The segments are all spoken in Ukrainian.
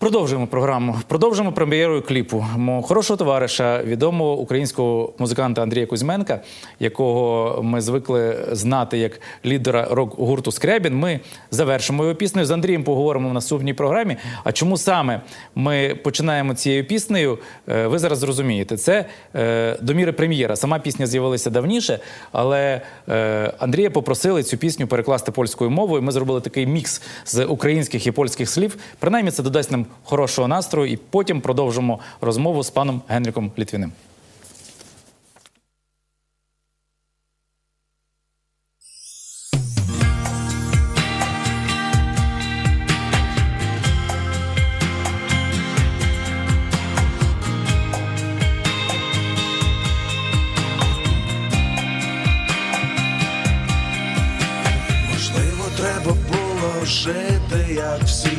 Продовжуємо програму. Продовжуємо прем'єрою кліпу мого хорошого товариша, відомого українського музиканта Андрія Кузьменка, якого ми звикли знати як лідера рок-гурту Скрябін. Ми завершимо його піснею. З Андрієм поговоримо в наступній програмі. А чому саме ми починаємо цією піснею? е, Ви зараз зрозумієте. Це е, доміри прем'єра. Сама пісня з'явилася давніше, але е, Андрія попросили цю пісню перекласти польською мовою. Ми зробили такий мікс з українських і польських слів. Принаймні, це додасть нам хорошого настрою, і потім продовжимо розмову з паном Генріком Літвіним. Треба було жити, як всі,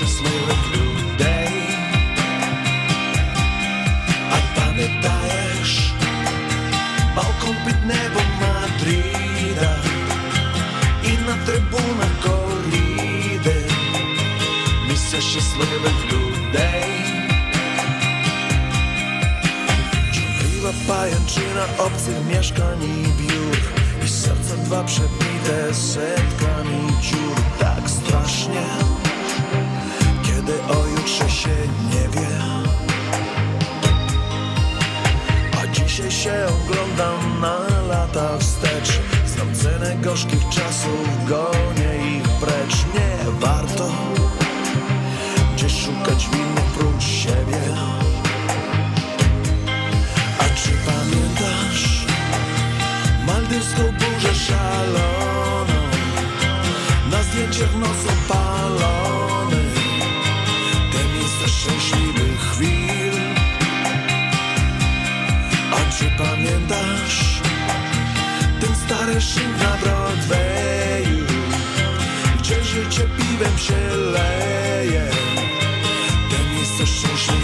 щасливих людей. А пам'ятаєш балкон під небом Мадріда і на трибунах коріди, місця щасливих людей. Чорнива pajęczyna obcych mieszkań i biur I serce dwa przebite setkami dziur Dzisiaj się oglądam na lata wstecz. Znam cenę gorzkich czasów, gonię ich precz. Nie warto gdzieś szukać winnych prócz siebie. A czy pamiętasz Maldywską burzę szaloną? Na zdjęciach noc Pershing na Broadwayu Gdzie życie piwem się leje. Ten jest coś szczęśliwy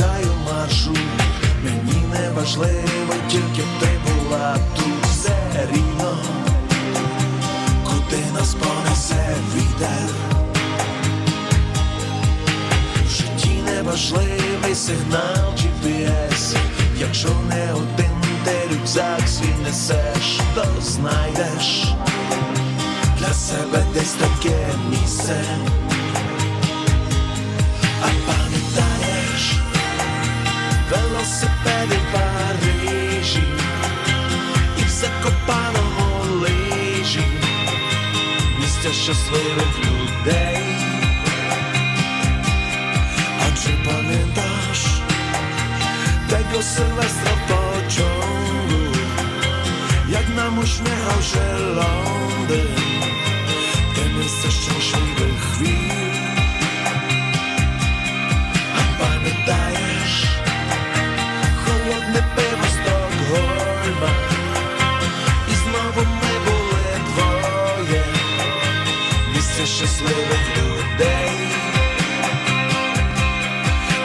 вивчаю маршрут Мені не важливо, тільки ти була тут. Все рівно, куди нас понесе вітер. В житті неважливий сигнал місця щасливих людей. А чи пам'ятаєш tego Сильвестра в пociągu, як нам uśmiechał Лондон, те місце щасливих хвиль. А пам'ятаєш холодне пиво Стокгольма щасливих людей.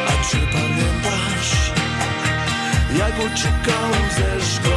А чи пам'ятаєш, як очікав szkoły